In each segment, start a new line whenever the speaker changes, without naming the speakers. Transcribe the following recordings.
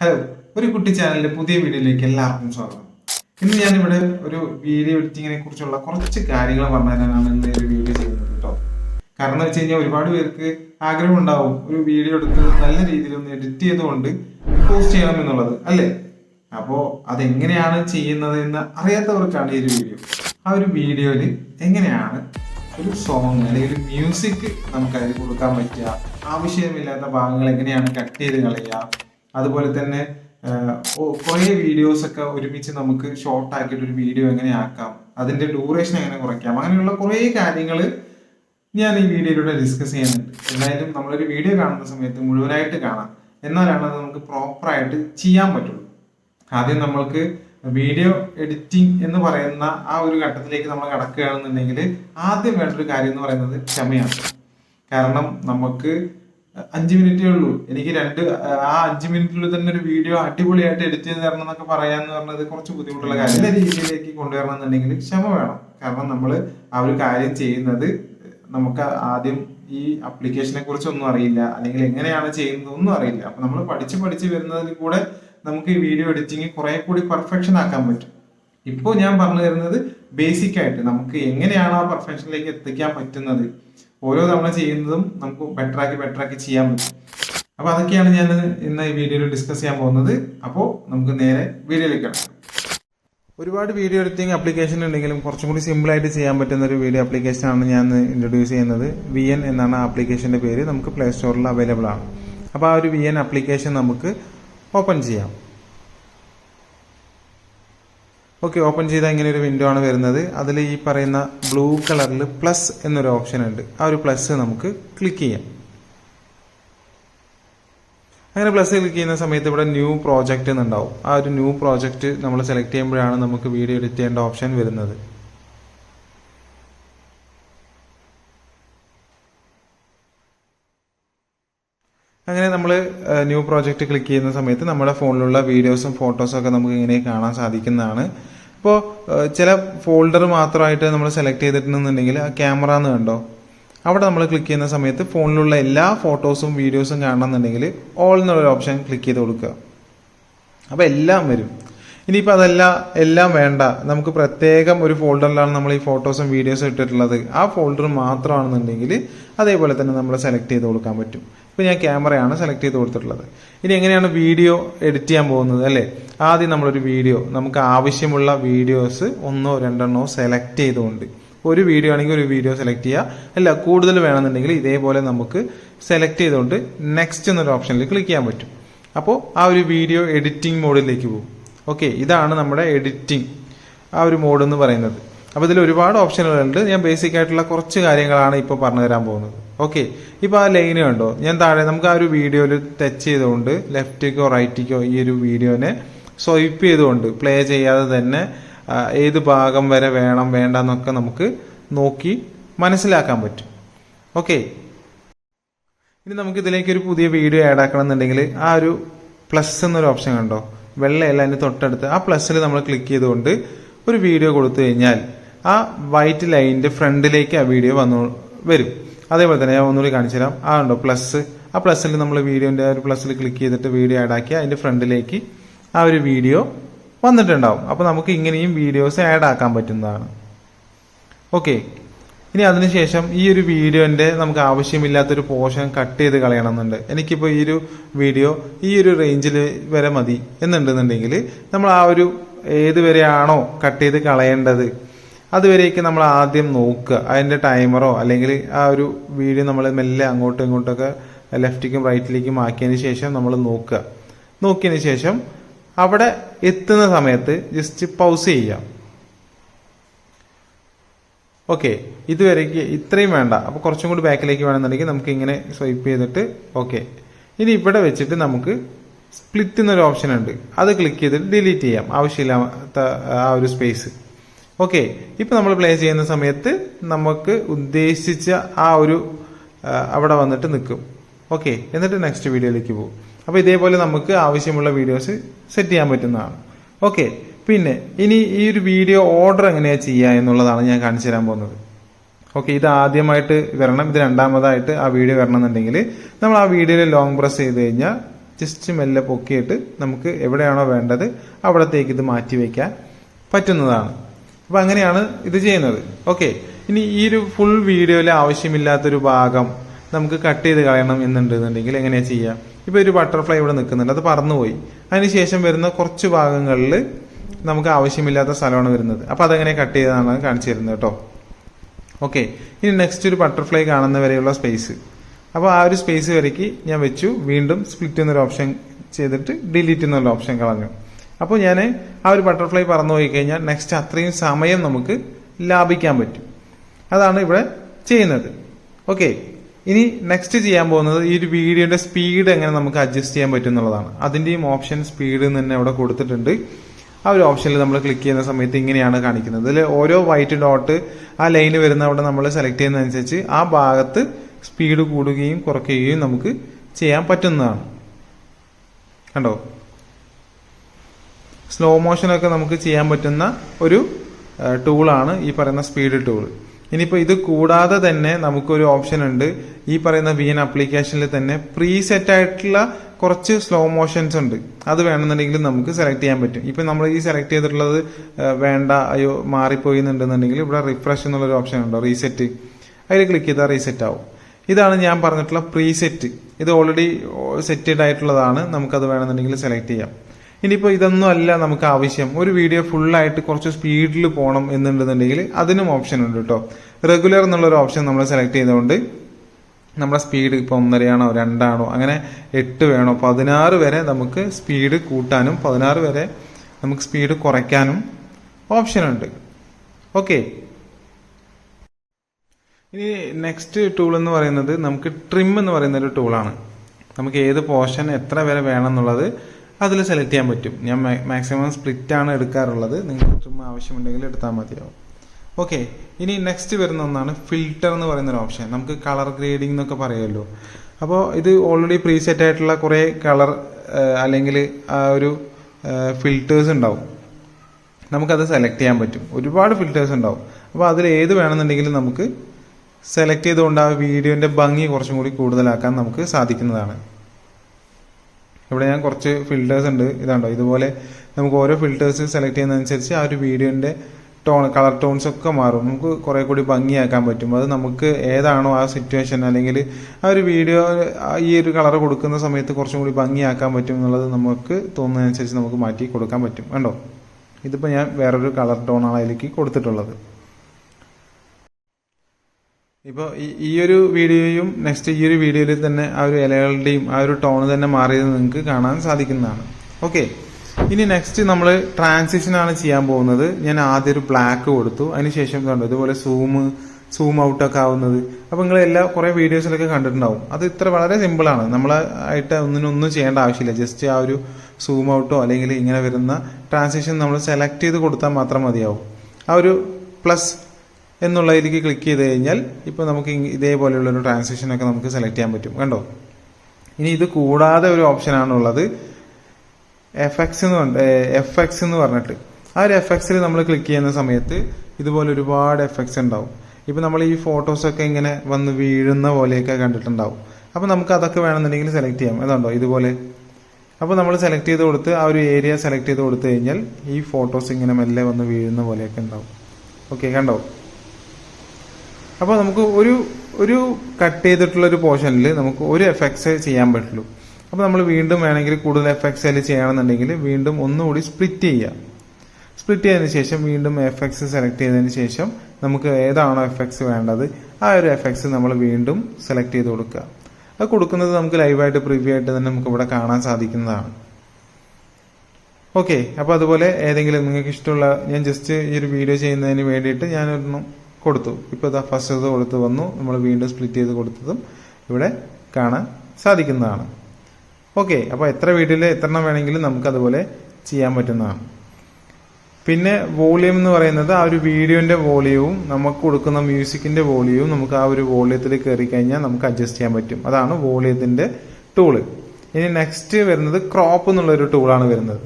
Hello ഒരു കുട്ടി ചാനലിന്റെ പുതിയ വീഡിയോയിലേക്ക് എല്ലാവർക്കും സ്വാഗതം. ഇന്ന് ഞാനിവിടെ ഒരു വീഡിയോ എഡിറ്റിങ്ങിനെ കുറിച്ചുള്ള കുറച്ച് കാര്യങ്ങൾ പറഞ്ഞു തരാനാണ് ഇന്ന് ഒരു വീഡിയോ ചെയ്യുന്നത് കേട്ടോ. കാരണം എന്ന് വെച്ച് കഴിഞ്ഞാൽ ഒരുപാട് പേർക്ക് ആഗ്രഹം ഉണ്ടാവും ഒരു വീഡിയോ എടുത്ത് നല്ല രീതിയിൽ ഒന്ന് എഡിറ്റ് ചെയ്തുകൊണ്ട് പോസ്റ്റ് ചെയ്യണം എന്നുള്ളത് അല്ലേ? അപ്പോൾ അതെങ്ങനെയാണ് ചെയ്യുന്നത് എന്ന് അറിയാത്തവർക്കാണ് ഈ ഒരു വീഡിയോ ആ ഒരു വീഡിയോയിൽ എങ്ങനെയാണ് ഒരു സോങ് അല്ലെങ്കിൽ ഒരു മ്യൂസിക് നമുക്ക് അതിൽ കൊടുക്കാൻ പറ്റുക? ആവശ്യമില്ലാത്ത ഭാഗങ്ങൾ എങ്ങനെയാണ് കട്ട് ചെയ്ത് കളയുക? അതുപോലെ തന്നെ കുറേ വീഡിയോസ് ഒക്കെ ഒരുമിച്ച് നമുക്ക് ഷോർട്ട് ആക്കിയിട്ട് ഒരു വീഡിയോ എങ്ങനെ ആക്കാം അതിന്റെ ഡ്യൂറേഷൻ എങ്ങനെ കുറയ്ക്കാം അങ്ങനെയുള്ള കുറേ കാര്യങ്ങൾ ഞാൻ ഈ വീഡിയോയിലൂടെ ഡിസ്കസ് ചെയ്യുന്നുണ്ട്. എന്തായാലും നമ്മളൊരു വീഡിയോ കാണുന്ന സമയത്ത് മുഴുവനായിട്ട് കാണാം. എന്നാലാണ് അത് നമുക്ക് പ്രോപ്പറായിട്ട് ചെയ്യാൻ പറ്റുള്ളൂ. ആദ്യം നമ്മൾക്ക് വീഡിയോ എഡിറ്റിംഗ് എന്ന് പറയുന്ന ആ ഒരു ഘട്ടത്തിലേക്ക് നമ്മൾ കടക്കുകയാണെന്നുണ്ടെങ്കിൽ ആദ്യം വേണ്ട ഒരു കാര്യം എന്ന് പറയുന്നത് ക്ഷമയാണ്. കാരണം നമുക്ക് അഞ്ച് മിനിറ്റേ ഉള്ളൂ. എനിക്ക് രണ്ട് ആ അഞ്ച് മിനിറ്റിൽ തന്നെ ഒരു വീഡിയോ അടിപൊളിയായിട്ട് എഡിറ്റ് ചെയ്ത് തരണം എന്നൊക്കെ പറയാന്ന് പറഞ്ഞത് കുറച്ച് ബുദ്ധിമുട്ടുള്ള കാര്യം നല്ല രീതിയിലേക്ക് കൊണ്ടുവരണം എന്നുണ്ടെങ്കിൽ ക്ഷമ വേണം. കാരണം നമ്മൾ ആ ഒരു കാര്യം ചെയ്യുന്നത് നമുക്ക് ആദ്യം ഈ അപ്ലിക്കേഷനെ കുറിച്ചൊന്നും അറിയില്ല. അല്ലെങ്കിൽ എങ്ങനെയാണ് ചെയ്യുന്നത് ഒന്നും അറിയില്ല. അപ്പൊ നമ്മൾ പഠിച്ച് പഠിച്ച് വരുന്നതിൽ കൂടെ നമുക്ക് ഈ വീഡിയോ എഡിറ്റിംഗ് കുറെ കൂടി പെർഫെക്ഷൻ ആക്കാൻ പറ്റും. ഇപ്പോൾ ഞാൻ പറഞ്ഞു തരുന്നത് ബേസിക് ആയിട്ട് നമുക്ക് എങ്ങനെയാണ് ആ പെർഫെക്ഷനിലേക്ക് എത്തിക്കാൻ പറ്റുന്നത്? ഓരോ തവണ ചെയ്യുന്നതും നമുക്ക് ബെറ്റർ ആക്കി ബെറ്റർ ആക്കി ചെയ്യാൻ പറ്റും. അപ്പൊ അതൊക്കെയാണ് ഞാൻ ഇന്ന് ഈ വീഡിയോയിൽ ഡിസ്കസ് ചെയ്യാൻ പോകുന്നത്. അപ്പോൾ നമുക്ക് നേരെ വീഡിയോയിലേക്ക് കിടക്കാം. ഒരുപാട് വീഡിയോ എഡിറ്റിംഗ് ആപ്ലിക്കേഷൻ ഉണ്ടെങ്കിലും കുറച്ചും കൂടി സിമ്പിളായിട്ട് ചെയ്യാൻ പറ്റുന്ന ഒരു വീഡിയോ ആപ്ലിക്കേഷൻ ആണ് ഞാൻ ഇൻട്രൊഡ്യൂസ് ചെയ്യുന്നത്. വി എൻ എന്നാണ് ആപ്ലിക്കേഷന്റെ പേര്. നമുക്ക് പ്ലേ സ്റ്റോറിൽ അവൈലബിൾ ആണ്. അപ്പോൾ ആ ഒരു വി എൻ ആപ്ലിക്കേഷൻ നമുക്ക് ഓപ്പൺ ചെയ്യാം. ഓക്കെ ഓപ്പൺ ചെയ്താൽ ഇങ്ങനെ ഒരു വിൻഡോ ആണ് വരുന്നത്. അതിൽ ഈ പറയുന്ന ബ്ലൂ കളറിൽ പ്ലസ് എന്നൊരു ഓപ്ഷൻ ഉണ്ട്. ആ ഒരു പ്ലസ് നമുക്ക് ക്ലിക്ക് ചെയ്യാം. അങ്ങനെ പ്ലസ് ക്ലിക്ക് ചെയ്യുന്ന സമയത്ത് ഇവിടെ ന്യൂ പ്രോജക്റ്റ് എന്നുണ്ടാവും. ആ ഒരു ന്യൂ പ്രോജക്റ്റ് നമ്മൾ സെലക്ട് ചെയ്യുമ്പോഴാണ് നമുക്ക് വീഡിയോ എഡിറ്റ് ചെയ്യേണ്ട ഓപ്ഷൻ വരുന്നത് അങ്ങനെ നമ്മൾ ന്യൂ പ്രോജക്റ്റ് ക്ലിക്ക് ചെയ്യുന്ന സമയത്ത് നമ്മുടെ ഫോണിലുള്ള വീഡിയോസും ഫോട്ടോസും ഒക്കെ നമുക്ക് ഇങ്ങനെ കാണാൻ സാധിക്കുന്നതാണ്. ഇപ്പോൾ ചില ഫോൾഡർ മാത്രമായിട്ട് നമ്മൾ സെലക്ട് ചെയ്തിട്ടുണ്ടെന്നുണ്ടെങ്കിൽ ആ ക്യാമറ എന്ന് കണ്ടോ? അവിടെ നമ്മൾ ക്ലിക്ക് ചെയ്യുന്ന സമയത്ത് ഫോണിലുള്ള എല്ലാ ഫോട്ടോസും വീഡിയോസും കാണണമെന്നുണ്ടെങ്കിൽ ഓൾ എന്നുള്ളൊരു ഓപ്ഷൻ ക്ലിക്ക് ചെയ്ത് കൊടുക്കുക. അപ്പോൾ എല്ലാം വരും. ഇനിയിപ്പോൾ അതല്ല എല്ലാം വേണ്ട. നമുക്ക് പ്രത്യേകം ഒരു ഫോൾഡറിലാണ് നമ്മൾ ഈ ഫോട്ടോസും വീഡിയോസും ഇട്ടിട്ടുള്ളത്. ആ ഫോൾഡർ മാത്രമാണെന്നുണ്ടെങ്കിൽ അതേപോലെ തന്നെ നമ്മൾ സെലക്ട് ചെയ്ത് കൊടുക്കാൻ പറ്റും. ഇപ്പോൾ ഞാൻ ക്യാമറയാണ് സെലക്ട് ചെയ്ത് കൊടുത്തിട്ടുള്ളത്. ഇനി എങ്ങനെയാണ് വീഡിയോ എഡിറ്റ് ചെയ്യാൻ പോകുന്നത് അല്ലേ? ആദ്യം നമ്മളൊരു വീഡിയോ നമുക്ക് ആവശ്യമുള്ള വീഡിയോസ് ഒന്നോ രണ്ടെണ്ണോ സെലക്ട് ചെയ്തുകൊണ്ട് ഒരു വീഡിയോ ആണെങ്കിൽ ഒരു വീഡിയോ സെലക്ട് ചെയ്യുക അല്ല കൂടുതൽ വേണമെന്നുണ്ടെങ്കിൽ ഇതേപോലെ നമുക്ക് സെലക്ട് ചെയ്തുകൊണ്ട് നെക്സ്റ്റ് എന്നൊരു ഓപ്ഷനിൽ ക്ലിക്ക് ചെയ്യാൻ പറ്റും. അപ്പോൾ ആ ഒരു വീഡിയോ എഡിറ്റിംഗ് മോഡിലേക്ക് പോകും. ഓക്കെ ഇതാണ് നമ്മുടെ എഡിറ്റിംഗ് ആ ഒരു മോഡ് എന്ന് പറയുന്നത്. അപ്പോൾ ഇതിൽ ഒരുപാട് ഓപ്ഷനുകളുണ്ട് ഞാൻ ബേസിക് ആയിട്ടുള്ള കുറച്ച് കാര്യങ്ങളാണ് ഇപ്പോൾ പറഞ്ഞു തരാൻ പോകുന്നത്. ഓക്കെ ഇപ്പോൾ ആ ലൈന് കണ്ടോ? ഞാൻ താഴെ നമുക്ക് ആ ഒരു വീഡിയോയിൽ ടച്ച് ചെയ്തുകൊണ്ട് ലെഫ്റ്റിക്കോ റൈറ്റിക്കോ ഈ ഒരു വീഡിയോനെ സ്വൈപ്പ് ചെയ്തുകൊണ്ട് പ്ലേ ചെയ്യാതെ തന്നെ ഏത് ഭാഗം വരെ വേണം വേണ്ട എന്നൊക്കെ നമുക്ക് നോക്കി മനസ്സിലാക്കാൻ പറ്റും. ഓക്കെ ഇനി നമുക്ക് ഇതിലേക്ക് ഒരു പുതിയ വീഡിയോ ആഡ് ആക്കണം എന്നുണ്ടെങ്കിൽ ആ ഒരു പ്ലസ് എന്നൊരു ഓപ്ഷൻ കണ്ടോ? വെള്ളയല്ല അതിന് തൊട്ടടുത്ത്. ആ പ്ലസ്സിൽ നമ്മൾ ക്ലിക്ക് ചെയ്തുകൊണ്ട് ഒരു വീഡിയോ കൊടുത്തു കഴിഞ്ഞാൽ ആ വൈറ്റ് ലൈനിന്റെ ഫ്രണ്ടിലേക്ക് ആ വീഡിയോ വന്നു വരും. അതേപോലെ തന്നെ ഞാൻ ഒന്നുകൂടി കാണിച്ചു തരാം. ആ ഉണ്ടോ പ്ലസ് ആ പ്ലസ്സിൽ നമ്മൾ വീഡിയോന്റെ ഒരു പ്ലസ്സിൽ ക്ലിക്ക് ചെയ്തിട്ട് വീഡിയോ ആഡ് ആക്കി അതിന്റെ ഫ്രണ്ടിലേക്ക് ആ ഒരു വീഡിയോ വന്നിട്ടുണ്ടാവും. അപ്പോൾ നമുക്ക് ഇങ്ങനെയും വീഡിയോസ് ആഡ് ആക്കാൻ പറ്റുന്നതാണ്. ഓക്കെ ഇനി അതിനുശേഷം ഈ ഒരു വീഡിയോന്റെ നമുക്ക് ആവശ്യമില്ലാത്തൊരു പോർഷൻ കട്ട് ചെയ്ത് കളയണമെന്നുണ്ട്. എനിക്കിപ്പോൾ ഈ ഒരു വീഡിയോ ഈ ഒരു റേഞ്ചിൽ വരെ മതി എന്നുണ്ടെന്നുണ്ടെങ്കിൽ നമ്മൾ ആ ഒരു ഏത് വരെയാണോ കട്ട് ചെയ്ത് കളയേണ്ടത് അതുവരേക്ക് നമ്മൾ ആദ്യം നോക്കുക. അതിന്റെ ടൈമറോ അല്ലെങ്കിൽ ആ ഒരു വീഡിയോ നമ്മൾ മെല്ലെ അങ്ങോട്ടും ഇങ്ങോട്ടൊക്കെ ലെഫ്റ്റിലേക്കും റൈറ്റിലേക്കും ആക്കിയതിന് ശേഷം നമ്മൾ നോക്കുക. നോക്കിയതിന് ശേഷം അവിടെ എത്തുന്ന സമയത്ത് ജസ്റ്റ് പൗസ് ചെയ്യാം ഓക്കെ ഇതുവരേക്ക് ഇത്രയും വേണ്ട. അപ്പോൾ കുറച്ചും കൂടി ബാക്കിലേക്ക് വേണമെന്നുണ്ടെങ്കിൽ നമുക്ക് ഇങ്ങനെ സ്വൈപ്പ് ചെയ്തിട്ട് ഓക്കെ ഇനി ഇവിടെ വെച്ചിട്ട് നമുക്ക് സ്പ്ലിറ്റ് എന്നൊരു ഓപ്ഷൻ ഉണ്ട്. അത് ക്ലിക്ക് ചെയ്തിട്ട് ഡിലീറ്റ് ചെയ്യാം. ആവശ്യമില്ലാത്ത ആ ഒരു സ്പേസ് ഓക്കെ ഇപ്പം നമ്മൾ പ്ലേ ചെയ്യുന്ന സമയത്ത് നമുക്ക് ഉദ്ദേശിച്ച ആ ഒരു അവിടെ വന്നിട്ട് നിൽക്കും ഓക്കെ എന്നിട്ട് നെക്സ്റ്റ് വീഡിയോയിലേക്ക് പോകും. അപ്പോൾ ഇതേപോലെ നമുക്ക് ആവശ്യമുള്ള വീഡിയോസ് സെറ്റ് ചെയ്യാൻ പറ്റുന്നതാണ്. ഓക്കെ പിന്നെ ഇനി ഈ ഒരു വീഡിയോ ഓർഡർ എങ്ങനെയാണ് ചെയ്യുക എന്നുള്ളതാണ് ഞാൻ കാണിച്ചു തരാൻ പോകുന്നത്. ഓക്കെ ഇത് ആദ്യമായിട്ട് വരണം. ഇത് രണ്ടാമതായിട്ട് ആ വീഡിയോ വരണം എന്നുണ്ടെങ്കിൽ നമ്മൾ ആ വീഡിയോയിൽ ലോങ് പ്രസ് ചെയ്ത് കഴിഞ്ഞാൽ ജസ്റ്റ് മെല്ലെ പൊക്കിയിട്ട് നമുക്ക് എവിടെയാണോ വേണ്ടത് അവിടത്തേക്ക് ഇത് മാറ്റി വയ്ക്കാൻ പറ്റുന്നതാണ്. അപ്പൊ അങ്ങനെയാണ് ഇത് ചെയ്യുന്നത്. ഓക്കെ. ഇനി ഈ ഒരു ഫുൾ വീഡിയോയിൽ ആവശ്യമില്ലാത്തൊരു ഭാഗം നമുക്ക് കട്ട് ചെയ്ത് കളയണം എന്നുണ്ടെന്നുണ്ടെങ്കിൽ എങ്ങനെയാ ചെയ്യുക ഇപ്പൊ ഒരു ബട്ടർഫ്ലൈ ഇവിടെ നിൽക്കുന്നുണ്ട്. അത് പറന്നുപോയി. അതിനുശേഷം വരുന്ന കുറച്ച് ഭാഗങ്ങളിൽ നമുക്ക് ആവശ്യമില്ലാത്ത സ്ഥലമാണ് വരുന്നത്. അപ്പൊ അതെങ്ങനെ കട്ട് ചെയ്താണ് കാണിച്ചു തരുന്നത് കേട്ടോ. ഓക്കെ. ഇനി നെക്സ്റ്റ് ഒരു ബട്ടർഫ്ലൈ കാണുന്ന വരെയുള്ള സ്പേസ് അപ്പോൾ ആ ഒരു സ്പേസ് വരയ്ക്ക് ഞാൻ വെച്ചു. വീണ്ടും സ്പ്ലിറ്റ് എന്നൊരു ഓപ്ഷൻ ചെയ്തിട്ട് ഡിലീറ്റ് എന്നുള്ള ഓപ്ഷൻ കളഞ്ഞു. അപ്പോൾ ഞാൻ ആ ഒരു ബട്ടർഫ്ലൈ പറന്നു പോയി കഴിഞ്ഞാൽ നെക്സ്റ്റ് അത്രയും സമയം നമുക്ക് ലാഭിക്കാൻ പറ്റും. അതാണ് ഇവിടെ ചെയ്യുന്നത്. ഓക്കെ ഇനി നെക്സ്റ്റ് ചെയ്യാൻ പോകുന്നത് ഈ ഒരു വീഡിയോന്റെ സ്പീഡ് എങ്ങനെ നമുക്ക് അഡ്ജസ്റ്റ് ചെയ്യാൻ പറ്റും എന്നുള്ളതാണ്. അതിന്റെയും ഓപ്ഷൻ സ്പീഡ് തന്നെ അവിടെ കൊടുത്തിട്ടുണ്ട്. ആ ഒരു ഓപ്ഷനിൽ നമ്മൾ ക്ലിക്ക് ചെയ്യുന്ന സമയത്ത് ഇങ്ങനെയാണ് കാണിക്കുന്നത്. ഇതിൽ ഓരോ വൈറ്റ് ഡോട്ട് ആ ലൈന് വരുന്ന അവിടെ നമ്മൾ സെലക്ട് ചെയ്യുന്നതനുസരിച്ച് ആ ഭാഗത്ത് സ്പീഡ് കൂടുകയും കുറയ്ക്കുകയും നമുക്ക് ചെയ്യാൻ പറ്റുന്നതാണ്. കണ്ടോ? സ്ലോ മോഷനൊക്കെ നമുക്ക് ചെയ്യാൻ പറ്റുന്ന ഒരു ടൂളാണ് ഈ പറയുന്ന സ്പീഡ് ടൂൾ ഇനിയിപ്പോൾ ഇത് കൂടാതെ തന്നെ നമുക്കൊരു ഓപ്ഷൻ ഉണ്ട്. ഈ പറയുന്ന വി എൻ ആപ്ലിക്കേഷനിൽ തന്നെ പ്രീസെറ്റ് ആയിട്ടുള്ള കുറച്ച് സ്ലോ മോഷൻസ് ഉണ്ട്. അത് വേണമെന്നുണ്ടെങ്കിൽ നമുക്ക് സെലക്ട് ചെയ്യാൻ പറ്റും. ഇപ്പം നമ്മൾ ഈ സെലക്ട് ചെയ്തിട്ടുള്ളത് വേണ്ട അയ്യോ മാറിപ്പോയി എന്നുണ്ടെന്നുണ്ടെങ്കിൽ ഇവിടെ റിഫ്രഷ് എന്നുള്ളൊരു ഓപ്ഷൻ ഉണ്ടോ? റീസെറ്റ് അതിൽ ക്ലിക്ക് ചെയ്താൽ റീസെറ്റ് ആവും. ഇതാണ് ഞാൻ പറഞ്ഞിട്ടുള്ള പ്രീസെറ്റ് ഇത് ഓൾറെഡി സെറ്റഡ് ആയിട്ടുള്ളതാണ് നമുക്കത് വേണമെന്നുണ്ടെങ്കിൽ സെലക്ട് ചെയ്യാം. ഇനിയിപ്പോൾ ഇതൊന്നും അല്ല നമുക്ക് ആവശ്യം. ഒരു വീഡിയോ ഫുള്ളായിട്ട് കുറച്ച് സ്പീഡിൽ പോകണം എന്നുണ്ടെന്നുണ്ടെങ്കിൽ അതിനും ഓപ്ഷൻ ഉണ്ട് കേട്ടോ റെഗുലർ എന്നുള്ളൊരു ഓപ്ഷൻ നമ്മൾ സെലക്ട് ചെയ്തുകൊണ്ട് നമ്മുടെ സ്പീഡ് ഇപ്പോൾ ഒന്നരയാണോ രണ്ടാണോ അങ്ങനെ എട്ട് വേണോ പതിനാറ് വരെ നമുക്ക് സ്പീഡ് കൂട്ടാനും പതിനാറ് വരെ നമുക്ക് സ്പീഡ് കുറയ്ക്കാനും ഓപ്ഷൻ ഉണ്ട്. ഓക്കെ ഇനി നെക്സ്റ്റ് ടൂൾ എന്ന് പറയുന്നത് നമുക്ക് ട്രിം എന്ന് പറയുന്ന ഒരു ടൂളാണ് നമുക്ക് ഏത് പോർഷൻ എത്ര വരെ വേണം എന്നുള്ളത് അതിൽ സെലക്ട് ചെയ്യാൻ പറ്റും. ഞാൻ മാക്സിമം സ്പ്ലിറ്റ് ആണ് എടുക്കാറുള്ളത്. നിങ്ങൾക്ക് ട്രിം ആവശ്യമുണ്ടെങ്കിൽ എടുത്താൽ മതിയാവും. ഓക്കെ ഇനി നെക്സ്റ്റ് വരുന്ന ഒന്നാണ് ഫിൽറ്റർ എന്ന് പറയുന്ന ഒരു ഓപ്ഷൻ നമുക്ക് കളർ ഗ്രേഡിംഗ് എന്നൊക്കെ പറയുമല്ലോ അപ്പോൾ ഇത് ഓൾറെഡി പ്രീസെറ്റ് ആയിട്ടുള്ള കുറേ കളർ അല്ലെങ്കിൽ ഒരു ഫിൽറ്റേഴ്സ് ഉണ്ടാവും. നമുക്കത് സെലക്ട് ചെയ്യാൻ പറ്റും. ഒരുപാട് ഫിൽറ്റേഴ്സ് ഉണ്ടാവും. അപ്പോൾ അതിൽ ഏത് വേണമെന്നുണ്ടെങ്കിലും നമുക്ക് സെലക്ട് ചെയ്തുകൊണ്ട് ആ വീഡിയോന്റെ ഭംഗി കുറച്ചും കൂടി കൂടുതലാക്കാൻ നമുക്ക് സാധിക്കുന്നതാണ്. ഇവിടെ ഞാൻ കുറച്ച് ഫിൽറ്റേഴ്സ് ഉണ്ട്. ഇതാണ്ടോ ഇതുപോലെ നമുക്ക് ഓരോ ഫിൽറ്റേഴ്സ് സെലക്ട് ചെയ്യുന്നതനുസരിച്ച് ആ ഒരു വീഡിയോന്റെ ടോൺ കളർ ടോൺസ് ഒക്കെ മാറും. നമുക്ക് കുറേ കൂടി ഭംഗിയാക്കാൻ പറ്റും. അത് നമുക്ക് ഏതാണോ ആ സിറ്റുവേഷൻ അല്ലെങ്കിൽ ആ ഒരു വീഡിയോ ഈ ഒരു കളർ കൊടുക്കുന്ന സമയത്ത് കുറച്ചും കൂടി ഭംഗിയാക്കാൻ പറ്റും എന്നുള്ളത് നമുക്ക് തോന്നുന്നതനുസരിച്ച് നമുക്ക് മാറ്റി കൊടുക്കാൻ പറ്റും. കണ്ടോ? ഇതിപ്പോൾ ഞാൻ വേറൊരു കളർ ടോണാണ് അതിലേക്ക് കൊടുത്തിട്ടുള്ളത്. ഇപ്പോൾ ഈ ഒരു വീഡിയോയും നെക്സ്റ്റ് ഈ ഒരു വീഡിയോയിൽ തന്നെ ആ ഒരു ഇലകളുടെയും ആ ഒരു ടോൺ തന്നെ മാറിയത് നിങ്ങൾക്ക് കാണാൻ സാധിക്കുന്നതാണ്. ഓക്കെ ഇനി നെക്സ്റ്റ് നമ്മൾ ട്രാൻസിഷൻ ആണ് ചെയ്യാൻ പോകുന്നത്. ഞാൻ ആദ്യം ഒരു ബ്ലാക്ക് കൊടുത്തു. അതിനുശേഷം കണ്ടു ഇതുപോലെ സൂം സൂം ഔട്ട് ഒക്കെ ആവുന്നത്. അപ്പൊ നിങ്ങൾ എല്ലാ കുറെ വീഡിയോസിലൊക്കെ കണ്ടിട്ടുണ്ടാവും. അത് ഇത്ര വളരെ സിമ്പിൾ ആണ്. നമ്മൾ ആയിട്ട് ഒന്നിനൊന്നും ചെയ്യേണ്ട ആവശ്യമില്ല. ജസ്റ്റ് ആ ഒരു സൂം ഔട്ടോ അല്ലെങ്കിൽ ഇങ്ങനെ വരുന്ന ട്രാൻസിഷൻ നമ്മൾ സെലക്ട് ചെയ്ത് കൊടുത്താൽ മാത്രം മതിയാവും. ആ ഒരു പ്ലസ് എന്നുള്ളതിലേക്ക് ക്ലിക്ക് ചെയ്ത് കഴിഞ്ഞാൽ ഇപ്പോൾ നമുക്ക് ഇതേപോലെയുള്ള ഒരു ട്രാൻസാക്ഷനൊക്കെ നമുക്ക് സെലക്ട് ചെയ്യാൻ പറ്റും. കണ്ടോ? ഇനി ഇത് കൂടാതെ ഒരു ഓപ്ഷനാണുള്ളത് എഫ് എക്സ് എന്ന് എഫ് എക്സ് എന്ന് പറഞ്ഞിട്ട്. ആ ഒരു എഫ് എക്സിൽ നമ്മൾ ക്ലിക്ക് ചെയ്യുന്ന സമയത്ത് ഇതുപോലെ ഒരുപാട് എഫ് എക്സ് ഉണ്ടാവും. ഇപ്പം നമ്മൾ ഈ ഫോട്ടോസൊക്കെ ഇങ്ങനെ വന്ന് വീഴുന്ന പോലെയൊക്കെ കണ്ടിട്ടുണ്ടാവും. അപ്പോൾ നമുക്ക് അതൊക്കെ വേണമെന്നുണ്ടെങ്കിൽ സെലക്ട് ചെയ്യാം. അതുണ്ടോ ഇതുപോലെ. അപ്പോൾ നമ്മൾ സെലക്ട് ചെയ്ത് കൊടുത്ത് ആ ഒരു ഏരിയ സെലക്ട് ചെയ്ത് കൊടുത്തു കഴിഞ്ഞാൽ ഈ ഫോട്ടോസ് ഇങ്ങനെ മെല്ലെ വന്ന് വീഴുന്ന പോലെയൊക്കെ ഉണ്ടാവും. ഓക്കെ കണ്ടോ? അപ്പോൾ നമുക്ക് ഒരു ഒരു കട്ട് ചെയ്തിട്ടുള്ള ഒരു പോർഷനിൽ നമുക്ക് ഒരു എഫക്ട്സ് ചെയ്യാൻ പറ്റുള്ളൂ. അപ്പോൾ നമ്മൾ വീണ്ടും വേണമെങ്കിൽ കൂടുതൽ എഫക്ട്സ് അതിൽ ചെയ്യണമെന്നുണ്ടെങ്കിൽ വീണ്ടും ഒന്നുകൂടി സ്പ്ലിറ്റ് ചെയ്യുക. സ്പ്ലിറ്റ് ചെയ്തതിന് ശേഷം വീണ്ടും എഫക്ട്സ് സെലക്ട് ചെയ്തതിന് ശേഷം നമുക്ക് ഏതാണോ എഫക്ട്സ് വേണ്ടത് ആ ഒരു എഫക്ട്സ് നമ്മൾ വീണ്ടും സെലക്ട് ചെയ്ത് കൊടുക്കുക. അത് കൊടുക്കുന്നത് നമുക്ക് ലൈവായിട്ട് പ്രിവ്യൂ ആയിട്ട് തന്നെ നമുക്ക് ഇവിടെ കാണാൻ സാധിക്കുന്നതാണ്. ഓക്കെ അപ്പോൾ അതുപോലെ ഏതെങ്കിലും നിങ്ങൾക്ക് ഇഷ്ടമുള്ള ഞാൻ ജസ്റ്റ് ഈ ഒരു വീഡിയോ ചെയ്യുന്നതിന് വേണ്ടിയിട്ട് ഞാനൊരെണ്ണം കൊടുത്തു. ഇപ്പോൾ ഇതാ ഫസ്റ്റ് ഇത് കൊടുത്ത് വന്നു. നമ്മൾ വീണ്ടും സ്പ്ലിറ്റ് ചെയ്ത് കൊടുത്തതും ഇവിടെ കാണാൻ സാധിക്കുന്നതാണ്. ഓക്കെ അപ്പോൾ എത്ര വീട്ടിൽ എത്ര എണ്ണം വേണമെങ്കിലും നമുക്ക് അതുപോലെ ചെയ്യാൻ പറ്റുന്നതാണ്. പിന്നെ വോളിയം എന്ന് പറയുന്നത് ആ ഒരു വീഡിയോന്റെ വോളിയവും നമുക്ക് കൊടുക്കുന്ന മ്യൂസിക്കിന്റെ വോളിയവും നമുക്ക് ആ ഒരു വോളിയത്തിൽ കയറി കഴിഞ്ഞാൽ നമുക്ക് അഡ്ജസ്റ്റ് ചെയ്യാൻ പറ്റും. അതാണ് വോളിയത്തിന്റെ ടൂൾ ഇനി നെക്സ്റ്റ് വരുന്നത് ക്രോപ്പ് എന്നുള്ള ഒരു ടൂളാണ് വരുന്നത്.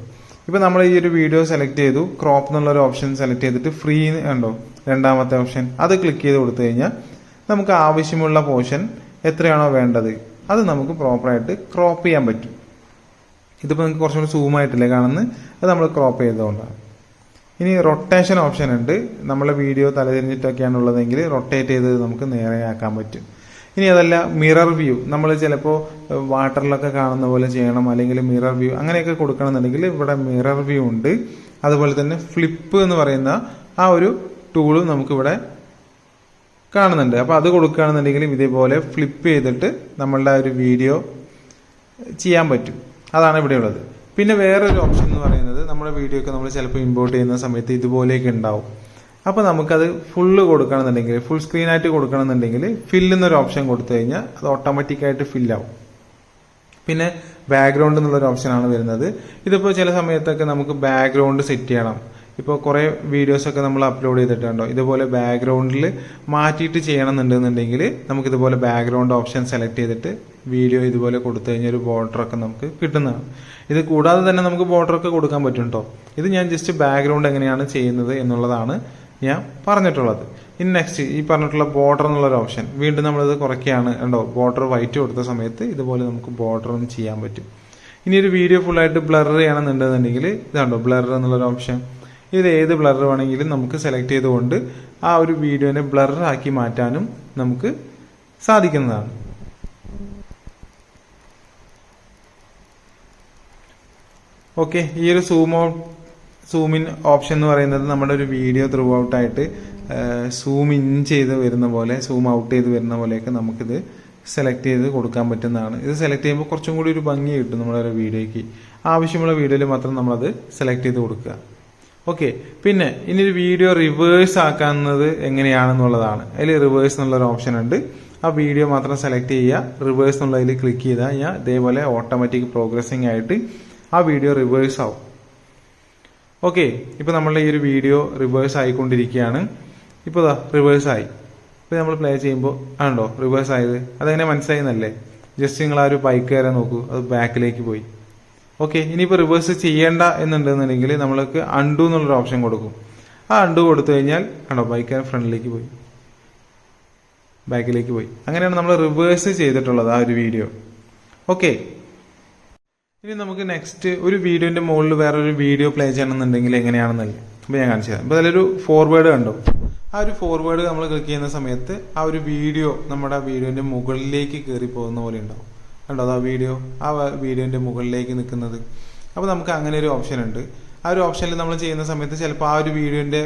ഇപ്പൊ നമ്മൾ ഈ ഒരു വീഡിയോ സെലക്ട് ചെയ്തു. ക്രോപ്പ് എന്നുള്ള ഒരു ഓപ്ഷൻ സെലക്ട് ചെയ്തിട്ട് ഫ്രീ ഉണ്ടോ രണ്ടാമത്തെ ഓപ്ഷൻ അത് ക്ലിക്ക് ചെയ്ത് കൊടുത്തു കഴിഞ്ഞാൽ നമുക്ക് ആവശ്യമുള്ള പോർഷൻ എത്രയാണോ വേണ്ടത് അത് നമുക്ക് പ്രോപ്പറായിട്ട് ക്രോപ്പ് ചെയ്യാൻ പറ്റും. ഇതിപ്പോൾ നിങ്ങൾക്ക് കുറച്ചും കൂടി സൂം ആയിട്ടില്ലേ കാണുന്നത്? അത് നമ്മൾ ക്രോപ്പ് ചെയ്തുകൊണ്ടാണ്. ഇനി റൊട്ടേഷൻ ഓപ്ഷൻ ഉണ്ട്. നമ്മളെ വീഡിയോ തലതിരിഞ്ഞിട്ടൊക്കെയാണ് ഉള്ളതെങ്കിൽ റൊട്ടേറ്റ് ചെയ്ത് നമുക്ക് നേരെയാക്കാൻ പറ്റും. ഇനി അതല്ല മിറർ വ്യൂ നമ്മൾ ചിലപ്പോൾ വാട്ടറിലൊക്കെ കാണുന്ന പോലെ ചെയ്യണം അല്ലെങ്കിൽ മിറർ വ്യൂ അങ്ങനെയൊക്കെ കൊടുക്കണമെന്നുണ്ടെങ്കിൽ ഇവിടെ മിറർ വ്യൂ ഉണ്ട്. അതുപോലെ തന്നെ ഫ്ലിപ്പ് എന്ന് പറയുന്ന ആ ഒരു ടൂളും നമുക്കിവിടെ കാണുന്നുണ്ട്. അപ്പോൾ അത് കൊടുക്കുകയാണെന്നുണ്ടെങ്കിൽ ഇതേപോലെ ഫ്ലിപ്പ് ചെയ്തിട്ട് നമ്മളുടെ ഒരു വീഡിയോ ചെയ്യാൻ പറ്റും. അതാണ് ഇവിടെ ഉള്ളത്. പിന്നെ വേറൊരു ഓപ്ഷൻ എന്ന് പറയുന്നത് നമ്മുടെ വീഡിയോ ഒക്കെ നമ്മൾ ചിലപ്പോൾ ഇമ്പോർട്ട് ചെയ്യുന്ന സമയത്ത് ഇതുപോലെയൊക്കെ ഉണ്ടാവും. അപ്പോൾ നമുക്കത് ഫുള്ള് കൊടുക്കണമെന്നുണ്ടെങ്കിൽ ഫുൾ സ്ക്രീൻ സ്ക്രീനായിട്ട് കൊടുക്കണമെന്നുണ്ടെങ്കിൽ ഫില്ല് എന്നൊരു ഓപ്ഷൻ കൊടുത്തു കഴിഞ്ഞാൽ അത് ഓട്ടോമാറ്റിക്കായിട്ട് ഫില്ലാവും പിന്നെ ബാക്ക്ഗ്രൗണ്ട് എന്നുള്ളൊരു ഓപ്ഷനാണ് വരുന്നത്. ഇതിപ്പോൾ ചില സമയത്തൊക്കെ നമുക്ക് ബാക്ക്ഗ്രൗണ്ട് സെറ്റ് ചെയ്യണം. ഇപ്പോൾ കുറേ വീഡിയോസൊക്കെ നമ്മൾ അപ്ലോഡ് ചെയ്തിട്ടുണ്ടോ? ഇതുപോലെ ബാക്ക്ഗ്രൗണ്ടിൽ മാറ്റിയിട്ട് ചെയ്യണമെന്നുണ്ടെന്നുണ്ടെങ്കിൽ നമുക്ക് ഇതുപോലെ ബാക്ക്ഗ്രൗണ്ട് ഓപ്ഷൻ സെലക്ട് ചെയ്തിട്ട് വീഡിയോ ഇതുപോലെ കൊടുത്തു കഴിഞ്ഞാൽ ഒരു ബോർഡറൊക്കെ നമുക്ക് കിട്ടുന്നതാണ്. ഇത് കൂടാതെ തന്നെ നമുക്ക് ബോർഡറൊക്കെ കൊടുക്കാൻ പറ്റും കേട്ടോ ഇത് ഞാൻ ജസ്റ്റ് ബാക്ക്ഗ്രൗണ്ട് എങ്ങനെയാണ് ചെയ്യുന്നത് എന്നുള്ളതാണ് ഞാൻ പറഞ്ഞിട്ടുള്ളത്. ഇനി നെക്സ്റ്റ് ഈ പറഞ്ഞിട്ടുള്ള ബോർഡർ എന്നുള്ളൊരു ഓപ്ഷൻ വീണ്ടും നമ്മളിത് കുറയ്ക്കുകയാണ്. കണ്ടോ? ബോർഡർ വൈറ്റ് കൊടുത്ത സമയത്ത് ഇതുപോലെ നമുക്ക് ബോർഡർ ഒന്ന് ചെയ്യാൻ പറ്റും. ഇനി ഒരു വീഡിയോ ഫുള്ളായിട്ട് ബ്ലർ ചെയ്യണമെന്നുണ്ടെന്നുണ്ടെങ്കിൽ ഇതാണ്ടോ? ബ്ലർ എന്നുള്ളൊരു ഓപ്ഷൻ ഇത് ഏത് ബ്ലർ വേണമെങ്കിലും നമുക്ക് സെലക്ട് ചെയ്തുകൊണ്ട് ആ ഒരു വീഡിയോനെ ബ്ലർ ആക്കി മാറ്റാനും നമുക്ക് സാധിക്കുന്നതാണ്. ഓക്കെ ഈ ഒരു zoom out zoom in option എന്ന് പറയുന്നത് നമ്മുടെ ഒരു വീഡിയോ ത്രൂ ഔട്ട് ആയിട്ട് സൂം ഇൻ ചെയ്ത് വരുന്ന പോലെ സൂം ഔട്ട് ചെയ്ത് വരുന്ന പോലെയൊക്കെ നമുക്കിത് സെലക്ട് ചെയ്ത് കൊടുക്കാൻ പറ്റുന്നതാണ്. ഇത് സെലക്ട് ചെയ്യുമ്പോൾ കുറച്ചും കൂടി ഒരു ഭംഗി കിട്ടും നമ്മുടെ വീഡിയോയ്ക്ക് ആവശ്യമുള്ള വീഡിയോയിൽ മാത്രം നമ്മളത് സെലക്ട് ചെയ്ത് കൊടുക്കുക. ഓക്കെ പിന്നെ ഇനി ഒരു വീഡിയോ റിവേഴ്സ് ആക്കുന്നത് എങ്ങനെയാണെന്നുള്ളതാണ്. അതിൽ റിവേഴ്സ് എന്നുള്ളൊരു ഓപ്ഷൻ ഉണ്ട്. ആ വീഡിയോ മാത്രം സെലക്ട് ചെയ്യുക റിവേഴ്സ് എന്നുള്ളതിൽ ക്ലിക്ക് ചെയ്താൽ ഞാൻ ഇതേപോലെ ഓട്ടോമാറ്റിക് പ്രോഗ്രസിംഗ് ആയിട്ട് ആ വീഡിയോ റിവേഴ്സ് ആവും. ഓക്കെ ഇപ്പോൾ നമ്മളുടെ ഈ ഒരു വീഡിയോ റിവേഴ്സ് ആയിക്കൊണ്ടിരിക്കുകയാണ്. ഇപ്പോൾ ഇതാ റിവേഴ്സ് ആയി. ഇപ്പോൾ നമ്മൾ പ്ലേ ചെയ്യുമ്പോൾ ആണല്ലോ റിവേഴ്സ് ആയത്. അതെങ്ങനെ മനസ്സിലായെന്നല്ലേ? ജസ്റ്റ് നിങ്ങൾ ആ ഒരു ബൈക്ക് കയറാൻ നോക്കൂ അത് ബാക്കിലേക്ക് പോയി. ഓക്കെ ഇനിയിപ്പോൾ റിവേഴ്സ് ചെയ്യേണ്ട എന്നുണ്ടെന്നുണ്ടെങ്കിൽ നമ്മൾക്ക് അണ്ടു എന്നുള്ളൊരു ഓപ്ഷൻ കൊടുക്കും. ആ അണ്ടു കൊടുത്തു കഴിഞ്ഞാൽ ആണോ ബൈക്ക് ഫ്രണ്ടിലേക്ക് പോയി. ബാക്കിലേക്ക് പോയി. അങ്ങനെയാണ് നമ്മൾ റിവേഴ്സ് ചെയ്തിട്ടുള്ളത് ആ ഒരു വീഡിയോ ഓക്കെ ഇനി നമുക്ക് നെക്സ്റ്റ് ഒരു വീഡിയോന്റെ മുകളിൽ വേറൊരു വീഡിയോ പ്ലേ ചെയ്യണമെന്നുണ്ടെങ്കിൽ എങ്ങനെയാണെന്നല്ലേ അപ്പോൾ ഞാൻ കാണിച്ചു തരാം. അപ്പോൾ അതിലൊരു ഫോർവേഡ് കണ്ടോ. ആ ഒരു ഫോർവേഡ് നമ്മൾ ക്ലിക്ക് ചെയ്യുന്ന സമയത്ത് ആ ഒരു വീഡിയോ നമ്മുടെ ആ വീഡിയോന്റെ മുകളിലേക്ക് കയറി പോകുന്ന പോലെ ഉണ്ടാവും. കണ്ടോ? അത് ആ വീഡിയോ ആ വീഡിയോന്റെ മുകളിലേക്ക് നിൽക്കുന്നത്. അപ്പോൾ നമുക്ക് അങ്ങനെ ഒരു ഓപ്ഷൻ ഉണ്ട്. ആ ഒരു ഓപ്ഷനിൽ നമ്മൾ ചെയ്യുന്ന സമയത്ത് ചിലപ്പോൾ ആ ഒരു വീഡിയോന്റെ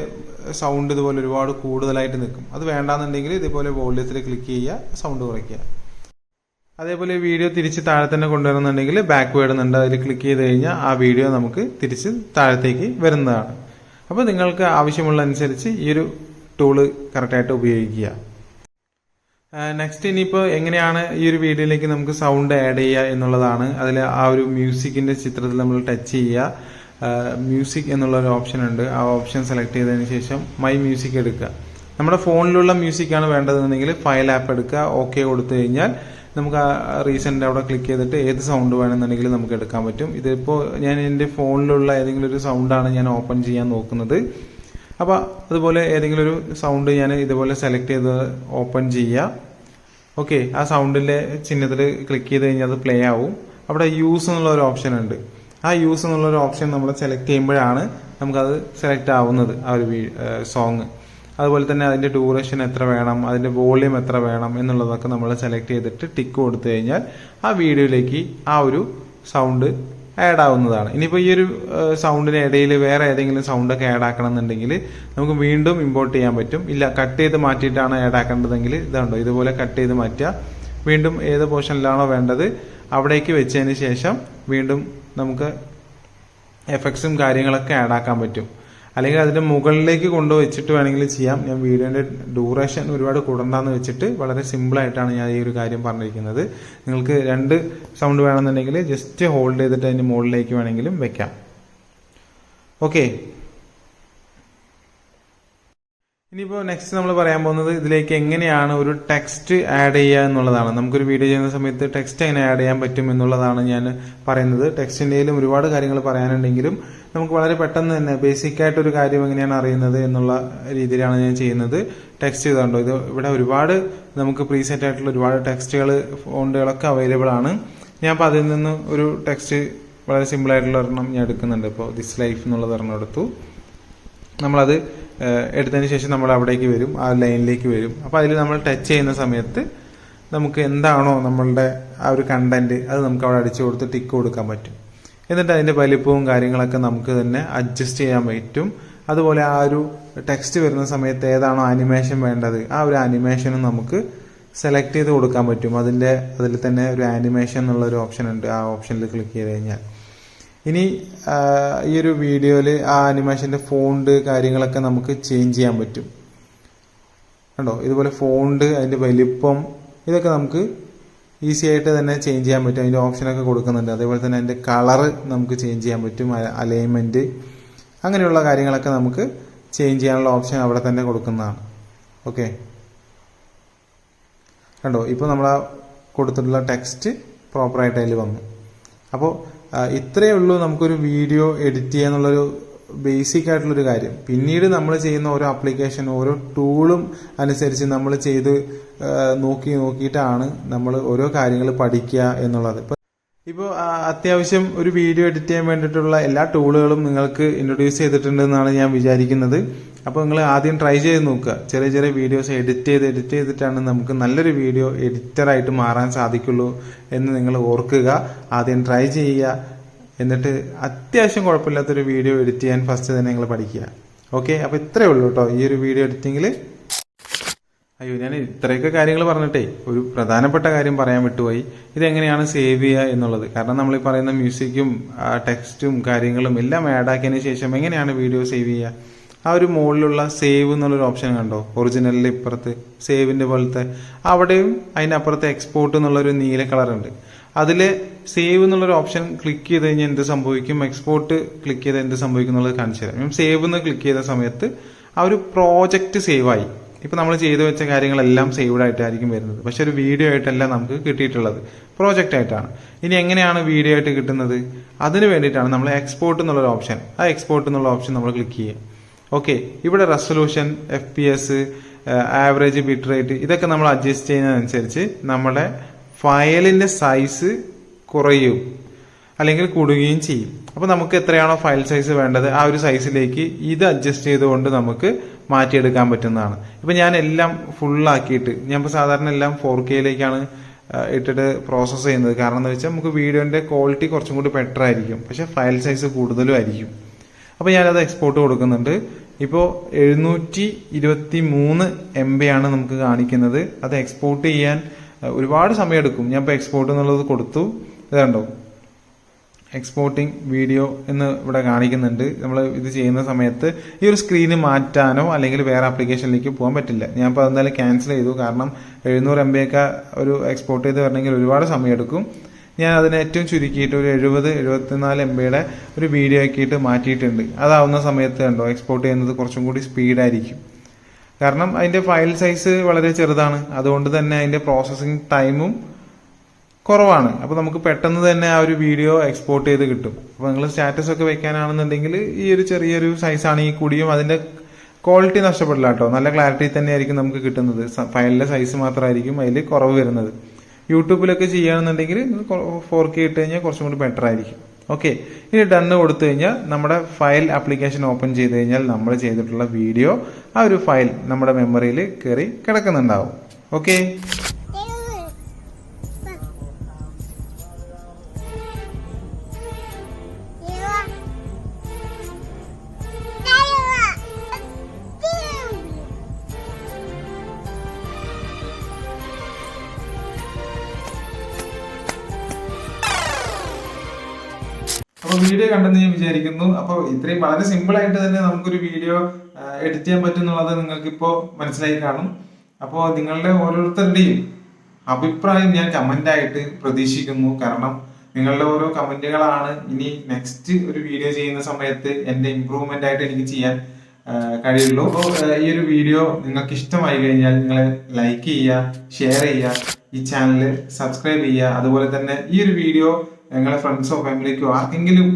സൗണ്ട് ഇതുപോലെ ഒരുപാട് കൂടുതലായിട്ട് നിൽക്കും. അത് വേണ്ടാന്നുണ്ടെങ്കിൽ ഇതുപോലെ വോള്യത്തിൽ ക്ലിക്ക് ചെയ്യുക സൗണ്ട് കുറയ്ക്കുക. അതേപോലെ വീഡിയോ തിരിച്ച് താഴെ തന്നെ കൊണ്ടുവരുന്നുണ്ടെങ്കിൽ ബാക്ക് എന്നുണ്ട് അതിൽ ക്ലിക്ക് ചെയ്ത് കഴിഞ്ഞാൽ ആ വീഡിയോ നമുക്ക് തിരിച്ച് താഴത്തേക്ക് വരുന്നതാണ്. അപ്പോൾ നിങ്ങൾക്ക് ആവശ്യമുള്ള അനുസരിച്ച് ഈ ഒരു ടൂൾ കറക്റ്റായിട്ട് ഉപയോഗിക്കുക. നെക്സ്റ്റ് ഇനിയിപ്പോൾ എങ്ങനെയാണ് ഈ ഒരു വീഡിയോയിലേക്ക് നമുക്ക് സൗണ്ട് ആഡ് ചെയ്യുക എന്നുള്ളതാണ്. അതിൽ ആ ഒരു മ്യൂസിക്കിന്റെ ചിത്രത്തിൽ നമ്മൾ ടച്ച് ചെയ്യുക. മ്യൂസിക് എന്നുള്ള ഒരു ഓപ്ഷൻ ഉണ്ട്. ആ ഓപ്ഷൻ സെലക്ട് ചെയ്തതിന് ശേഷം മൈ മ്യൂസിക് എടുക്കുക. നമ്മുടെ ഫോണിലുള്ള മ്യൂസിക്കാണ് വേണ്ടതെന്നുണ്ടെങ്കിൽ ഫയൽ ആപ്പ് എടുക്കുക. ഓക്കെ കൊടുത്തു കഴിഞ്ഞാൽ നമുക്ക് ആ റീസെന്റ് അവിടെ ക്ലിക്ക് ചെയ്തിട്ട് ഏത് സൗണ്ട് വേണമെന്നുണ്ടെങ്കിലും നമുക്ക് എടുക്കാൻ പറ്റും. ഇതിപ്പോൾ ഞാൻ എന്റെ ഫോണിലുള്ള ഏതെങ്കിലും ഒരു സൗണ്ടാണ് ഞാൻ ഓപ്പൺ ചെയ്യാൻ നോക്കുന്നത്. അപ്പോൾ അതുപോലെ ഏതെങ്കിലും ഒരു സൗണ്ട് ഞാൻ ഇതുപോലെ സെലക്ട് ചെയ്ത് ഓപ്പൺ ചെയ്യുക ഓക്കെ ആ സൗണ്ടിന്റെ ചിഹ്നത്തിൽ ക്ലിക്ക് ചെയ്ത് കഴിഞ്ഞാൽ അത് പ്ലേ ആവും. അവിടെ യൂസ് എന്നുള്ള ഒരു ഓപ്ഷൻ ഉണ്ട്. ആ യൂസ് എന്നുള്ള ഒരു ഓപ്ഷൻ നമ്മൾ സെലക്ട് ചെയ്യുമ്പോഴാണ് നമുക്കത് സെലക്ട് ആവുന്നത് ആ ഒരു സോങ് അതുപോലെ തന്നെ അതിന്റെ ഡ്യൂറേഷൻ എത്ര വേണം അതിന്റെ വോളിയം എത്ര വേണം എന്നുള്ളതൊക്കെ നമ്മൾ സെലക്ട് ചെയ്തിട്ട് ടിക്ക് കൊടുത്തു കഴിഞ്ഞാൽ ആ വീഡിയോയിലേക്ക് ആ ഒരു സൗണ്ട് ആഡ് ആവുന്നതാണ്. ഇനിയിപ്പോൾ ഈ ഒരു സൗണ്ടിന് ഇടയിൽ വേറെ ഏതെങ്കിലും സൗണ്ടൊക്കെ ആഡ് ആക്കണം എന്നുണ്ടെങ്കിൽ നമുക്ക് വീണ്ടും ഇമ്പോർട്ട് ചെയ്യാൻ പറ്റും. ഇല്ല കട്ട് ചെയ്ത് മാറ്റിയിട്ടാണ് ആഡ് ആക്കേണ്ടതെങ്കിൽ ഇതുണ്ടോ ഇതുപോലെ കട്ട് ചെയ്ത് മാറ്റുക. വീണ്ടും ഏത് പോർഷനിലാണോ വേണ്ടത് അവിടേക്ക് വെച്ചതിന് ശേഷം വീണ്ടും നമുക്ക് എഫക്ട്സും കാര്യങ്ങളൊക്കെ ആഡ് ആക്കാൻ പറ്റും. അല്ലെങ്കിൽ അതിന്റെ മുകളിലേക്ക് കൊണ്ടുവച്ചിട്ട് വേണമെങ്കിൽ ചെയ്യാം. ഞാൻ വീഡിയോന്റെ ഡ്യൂറേഷൻ ഒരുപാട് കൂടണ്ടെന്ന് വെച്ചിട്ട് വളരെ സിമ്പിളായിട്ടാണ് ഞാൻ ഈ ഒരു കാര്യം പറഞ്ഞിരിക്കുന്നത്. നിങ്ങൾക്ക് രണ്ട് സൗണ്ട് വേണമെന്നുണ്ടെങ്കിൽ ജസ്റ്റ് ഹോൾഡ് ചെയ്തിട്ട് അതിന്റെ മുകളിലേക്ക് വേണമെങ്കിലും വെക്കാം. ഓക്കെ ഇനിയിപ്പോൾ നെക്സ്റ്റ് നമ്മൾ പറയാൻ പോകുന്നത് ഇതിലേക്ക് എങ്ങനെയാണ് ഒരു ടെക്സ്റ്റ് ആഡ് ചെയ്യുക എന്നുള്ളതാണ്. നമുക്കൊരു വീഡിയോ ചെയ്യുന്ന സമയത്ത് ടെക്സ്റ്റ് എങ്ങനെ ആഡ് ചെയ്യാൻ പറ്റും എന്നുള്ളതാണ് ഞാൻ പറയുന്നത്. ടെക്സ്റ്റിന്റെയിലും ഒരുപാട് കാര്യങ്ങൾ പറയാനുണ്ടെങ്കിലും നമുക്ക് വളരെ പെട്ടെന്ന് തന്നെ ബേസിക് ആയിട്ട് ഒരു കാര്യം എങ്ങനെയാണ് അറിയുന്നത് എന്നുള്ള രീതിയിലാണ് ഞാൻ ചെയ്യുന്നത്. ടെക്സ്റ്റ് ചെയ്തുകൊണ്ടോ ഇത് ഇവിടെ ഒരുപാട് നമുക്ക് പ്രീസെറ്റ് ആയിട്ടുള്ള ഒരുപാട് ടെക്സ്റ്റുകൾ ഫോണ്ടുകളൊക്കെ അവൈലബിൾ ആണ്. ഞാൻ അപ്പോൾ അതിൽ നിന്ന് ഒരു ടെക്സ്റ്റ് വളരെ സിമ്പിൾ ആയിട്ടുള്ള ഒരെണ്ണം ഞാൻ എടുക്കുന്നുണ്ട്. ഇപ്പോൾ ദിസ് ലൈഫ് എന്നുള്ളത് ഒരെണ്ണം എടുത്തു. നമ്മളത് എടുത്തതിന് ശേഷം നമ്മൾ അവിടേക്ക് വരും. ആ ലൈനിലേക്ക് വരും. അപ്പോൾ അതിൽ നമ്മൾ ടച്ച് ചെയ്യുന്ന സമയത്ത് നമുക്ക് എന്താണോ നമ്മളുടെ ആ ഒരു കണ്ടന്റ് അത് നമുക്ക് അവിടെ അടിച്ചു കൊടുത്ത് ടിക്ക് കൊടുക്കാൻ പറ്റും. എന്നിട്ട് അതിന്റെ വലിപ്പവും കാര്യങ്ങളൊക്കെ നമുക്ക് തന്നെ അഡ്ജസ്റ്റ് ചെയ്യാൻ പറ്റും. അതുപോലെ ആ ഒരു ടെക്സ്റ്റ് വരുന്ന സമയത്ത് ഏതാണോ ആനിമേഷൻ വേണ്ടത് ആ ഒരു ആനിമേഷനും നമുക്ക് സെലക്ട് ചെയ്ത് കൊടുക്കാൻ പറ്റും. അതിന്റെ അതിൽ തന്നെ ഒരു ആനിമേഷൻ എന്നുള്ള ഒരു ഓപ്ഷൻ ഉണ്ട് ആ ഓപ്ഷനിൽ ക്ലിക്ക് ചെയ്ത് കഴിഞ്ഞാൽ. ഇനി ഈ ഒരു വീഡിയോയിൽ ആ ആനിമേഷന്റെ ഫോണ്ട് കാര്യങ്ങളൊക്കെ നമുക്ക് ചേഞ്ച് ചെയ്യാൻ പറ്റും. കണ്ടോ? ഇതുപോലെ ഫോണ്ട് അതിന്റെ വലിപ്പം ഇതൊക്കെ നമുക്ക് ഈസി ആയിട്ട് തന്നെ ചേഞ്ച് ചെയ്യാൻ പറ്റും. അതിന്റെ ഓപ്ഷനൊക്കെ കൊടുക്കുന്നുണ്ട്. അതേപോലെ തന്നെ അതിന്റെ കളറ് നമുക്ക് ചേഞ്ച് ചെയ്യാൻ പറ്റും. അലൈൻമെന്റ് അങ്ങനെയുള്ള കാര്യങ്ങളൊക്കെ നമുക്ക് ചേഞ്ച് ചെയ്യാനുള്ള ഓപ്ഷൻ അവിടെ തന്നെ കൊടുക്കുന്നതാണ്. ഓക്കെ കണ്ടോ? ഇപ്പോൾ നമ്മൾ ആ കൊടുത്തിട്ടുള്ള ടെക്സ്റ്റ് പ്രോപ്പറായിട്ട് അതിൽ വന്നു. അപ്പോൾ ഇത്രയേ ഉള്ളൂ നമുക്കൊരു വീഡിയോ എഡിറ്റ് ചെയ്യാന്നുള്ളൊരു ബേസിക് ആയിട്ടുള്ളൊരു കാര്യം. പിന്നീട് നമ്മൾ ചെയ്യുന്ന ഓരോ ആപ്ലിക്കേഷൻ ഓരോ ടൂളും അനുസരിച്ച് നമ്മൾ ചെയ്ത് നോക്കി നോക്കിയിട്ടാണ് നമ്മൾ ഓരോ കാര്യങ്ങൾ പഠിക്കുക എന്നുള്ളത്. ഇപ്പം ഇപ്പോൾ അത്യാവശ്യം ഒരു വീഡിയോ എഡിറ്റ് ചെയ്യാൻ വേണ്ടിയിട്ടുള്ള എല്ലാ ടൂളുകളും നിങ്ങൾക്ക് ഇൻട്രൊഡ്യൂസ് ചെയ്തിട്ടുണ്ടെന്നാണ് ഞാൻ വിചാരിക്കുന്നത്. അപ്പോൾ നിങ്ങൾ ആദ്യം ട്രൈ ചെയ്ത് നോക്കുക. ചെറിയ ചെറിയ വീഡിയോസ് എഡിറ്റ് ചെയ്ത് എഡിറ്റ് ചെയ്തിട്ടാണ് നമുക്ക് നല്ലൊരു വീഡിയോ എഡിറ്ററായിട്ട് മാറാൻ സാധിക്കുള്ളൂ എന്ന് നിങ്ങൾ ഓർക്കുക. ആദ്യം ട്രൈ ചെയ്യുക. എന്നിട്ട് അത്യാവശ്യം കുഴപ്പമില്ലാത്തൊരു വീഡിയോ എഡിറ്റ് ചെയ്യാൻ ഫസ്റ്റ് തന്നെ നിങ്ങൾ പഠിക്കുക. ഓക്കെ അപ്പോൾ ഇത്രയേ ഉള്ളൂ കേട്ടോ ഈ ഒരു വീഡിയോ എഡിറ്റിങ്ങിൽ അയ്യോ ഞാൻ ഇത്രയൊക്കെ കാര്യങ്ങൾ പറഞ്ഞിട്ടേ ഒരു പ്രധാനപ്പെട്ട കാര്യം പറയാൻ വിട്ടുപോയി. ഇതെങ്ങനെയാണ് സേവ് ചെയ്യുക എന്നുള്ളത്. കാരണം നമ്മൾ ഈ പറയുന്ന മ്യൂസിക്കും ടെക്സ്റ്റും കാര്യങ്ങളും എല്ലാം ആഡ് ആക്കിയതിന് ശേഷം എങ്ങനെയാണ് വീഡിയോ സേവ് ചെയ്യുക? ആ ഒരു മുകളിലുള്ള സേവ് എന്നുള്ളൊരു ഓപ്ഷൻ കണ്ടോ? ഒറിജിനലിൽ ഇപ്പുറത്ത് സേവിന്റെ പോലത്തെ. അവിടെയും അതിനപ്പുറത്ത് എക്സ്പോർട്ട് എന്നുള്ളൊരു നീല കളർ ഉണ്ട്. അതിൽ സേവ് എന്നുള്ളൊരു ഓപ്ഷൻ ക്ലിക്ക് ചെയ്ത് കഴിഞ്ഞാൽ എന്ത് സംഭവിക്കും? എക്സ്പോർട്ട് ക്ലിക്ക് ചെയ്ത് എന്ത് സംഭവിക്കും എന്നുള്ളത് കാണിച്ചു തരാം. സേവ് എന്ന് ക്ലിക്ക് ചെയ്ത സമയത്ത് ആ ഒരു പ്രോജക്റ്റ് സേവ് ആയി. ഇപ്പൊ നമ്മൾ ചെയ്തു വെച്ച കാര്യങ്ങളെല്ലാം സേവ്ഡ് ആയിട്ടായിരിക്കും വരുന്നത്. പക്ഷെ ഒരു വീഡിയോ ആയിട്ടല്ല നമുക്ക് കിട്ടിയിട്ടുള്ളത്. പ്രോജക്റ്റ് ആയിട്ടാണ്. ഇനി എങ്ങനെയാണ് വീഡിയോ ആയിട്ട് കിട്ടുന്നത്? അതിന് വേണ്ടിയിട്ടാണ് നമ്മൾ എക്സ്പോർട്ട് എന്നുള്ളൊരു ഓപ്ഷൻ ആ എക്സ്പോർട്ട് എന്നുള്ള ഓപ്ഷൻ നമ്മൾ ക്ലിക്ക് ചെയ്യുക. ഓക്കെ ഇവിടെ resolution F P S average bit rate ഇതൊക്കെ നമ്മൾ അഡ്ജസ്റ്റ് ചെയ്യുന്നതനുസരിച്ച് നമ്മുടെ ഫയലിന്റെ സൈസ് കുറയും. അല്ലെങ്കിൽ കൂടുകയും ചെയ്യും. അപ്പോൾ നമുക്ക് എത്രയാണോ ഫയൽ സൈസ് വേണ്ടത് ആ ഒരു സൈസിലേക്ക് ഇത് അഡ്ജസ്റ്റ് ചെയ്തുകൊണ്ട് നമുക്ക് മാറ്റിയെടുക്കാൻ പറ്റുന്നതാണ്. ഇപ്പൊ ഞാൻ എല്ലാം ഫുള്ളാക്കിയിട്ട് ഞാൻ സാധാരണ എല്ലാം ഫോർ കെയിലേക്കാണ് ഇട്ടിട്ട് പ്രോസസ്സ് ചെയ്യുന്നത്. കാരണം എന്ന് വെച്ചാൽ നമുക്ക് വീഡിയോന്റെ ക്വാളിറ്റി കുറച്ചും കൂടി ബെറ്റർ ആയിരിക്കും. പക്ഷെ ഫയൽ സൈസ് കൂടുതലും ആയിരിക്കും. അപ്പോൾ ഞാനത് എക്സ്പോർട്ട് കൊടുക്കുന്നുണ്ട്. ഇപ്പോൾ എഴുന്നൂറ്റി ഇരുപത്തി മൂന്ന് എം ബി ആണ് നമുക്ക് കാണിക്കുന്നത്. അത് എക്സ്പോർട്ട് ചെയ്യാൻ ഒരുപാട് സമയം എടുക്കും ഞാൻ ഇപ്പോൾ എക്സ്പോർട്ട് എന്നുള്ളത് കൊടുത്തു. ഇതുണ്ടോ എക്സ്പോർട്ടിംഗ് വീഡിയോ എന്ന് ഇവിടെ കാണിക്കുന്നുണ്ട്. നമ്മൾ ഇത് ചെയ്യുന്ന സമയത്ത് ഈ ഒരു സ്ക്രീന് മാറ്റാനോ അല്ലെങ്കിൽ വേറെ ആപ്ലിക്കേഷനിലേക്ക് പോകാൻ പറ്റില്ല. ഞാൻ ഇപ്പോൾ എന്തായാലും ക്യാൻസൽ ചെയ്തു. കാരണം എഴുന്നൂറ് എം ബി ഒക്കെ ഒരു എക്സ്പോർട്ട് ചെയ്ത് വരണമെങ്കിൽ ഒരുപാട് സമയം എടുക്കും ഞാൻ അതിനെ ഏറ്റവും ചുരുക്കിയിട്ട് ഒരു എഴുപത് എഴുപത്തിനാല് എം ബിയുടെ ഒരു വീഡിയോ ആക്കിയിട്ട് മാറ്റിയിട്ടുണ്ട്. അതാവുന്ന സമയത്ത് കണ്ടോ എക്സ്പോർട്ട് ചെയ്യുന്നത് കുറച്ചും കൂടി സ്പീഡായിരിക്കും കാരണം അതിന്റെ ഫയൽ സൈസ് വളരെ ചെറുതാണ്. അതുകൊണ്ട് തന്നെ അതിന്റെ പ്രോസസ്സിങ് ടൈമും കുറവാണ്. അപ്പോൾ നമുക്ക് പെട്ടെന്ന് തന്നെ ആ ഒരു വീഡിയോ എക്സ്പോർട്ട് ചെയ്ത് കിട്ടും. അപ്പോൾ നിങ്ങൾ സ്റ്റാറ്റസ് ഒക്കെ വെക്കാനാണെന്നുണ്ടെങ്കിൽ ഈ ഒരു ചെറിയൊരു സൈസാണെങ്കിൽ കൂടിയും അതിന്റെ ക്വാളിറ്റി നഷ്ടപ്പെടില്ല കേട്ടോ. നല്ല ക്ലാരിറ്റി തന്നെയായിരിക്കും നമുക്ക് കിട്ടുന്നത്. ഫയലിലെ സൈസ് മാത്രമായിരിക്കും അതിൽ കുറവ് വരുന്നത്. യൂട്യൂബിലൊക്കെ ചെയ്യുകയാണെന്നുണ്ടെങ്കിൽ ഫോർ കെ ഇട്ട് കഴിഞ്ഞാൽ കുറച്ചും കൂടി ബെറ്റർ ആയിരിക്കും. ഓക്കെ ഇനി ഡണ്ണ് കൊടുത്തു കഴിഞ്ഞാൽ നമ്മുടെ ഫയൽ ആപ്ലിക്കേഷൻ ഓപ്പൺ ചെയ്ത് കഴിഞ്ഞാൽ നമ്മൾ ചെയ്തിട്ടുള്ള വീഡിയോ ആ ഒരു ഫയൽ നമ്മുടെ മെമ്മറിയിൽ കയറി കിടക്കുന്നുണ്ടാവും. ഓക്കെ കണ്ടെന്ന് ഞാൻ വിചാരിക്കുന്നു. അപ്പൊ ഇത്രയും വളരെ സിമ്പിൾ ആയിട്ട് തന്നെ നമുക്കൊരു വീഡിയോ എഡിറ്റ് ചെയ്യാൻ പറ്റും എന്നുള്ളത് നിങ്ങൾക്ക് ഇപ്പോ മനസ്സിലായി കാണും. അപ്പോൾ നിങ്ങളുടെ ഓരോരുത്തരുടെയും അഭിപ്രായം ഞാൻ കമന്റ് ആയിട്ട് പ്രതീക്ഷിക്കുന്നു. കാരണം നിങ്ങളുടെ ഓരോ കമന്റുകളാണ് ഇനി നെക്സ്റ്റ് ഒരു വീഡിയോ ചെയ്യുന്ന സമയത്ത് എന്റെ ഇമ്പ്രൂവ്മെന്റ് ആയിട്ട് എനിക്ക് ചെയ്യാൻ കഴിയുള്ളൂ. അപ്പോൾ ഈ ഒരു വീഡിയോ നിങ്ങൾക്ക് ഇഷ്ടമായി കഴിഞ്ഞാൽ നിങ്ങൾ ലൈക്ക് ചെയ്യുക ഷെയർ ചെയ്യുക ഈ ചാനൽ സബ്സ്ക്രൈബ് ചെയ്യുക. അതുപോലെ തന്നെ ഈ ഒരു വീഡിയോ നിങ്ങളുടെ ഫ്രണ്ട്സോ ഫാമിലിക്കോ ആർക്കെങ്കിലും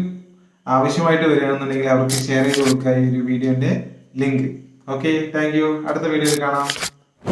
ആവശ്യമായിട്ട് വരികയാണെന്നുണ്ടെങ്കിൽ അവർക്ക് ഷെയർ ചെയ്ത് കൊടുക്കുക ഈ ഒരു വീഡിയോന്റെ ലിങ്ക് ഓക്കെ താങ്ക് അടുത്ത വീഡിയോയിൽ കാണാം.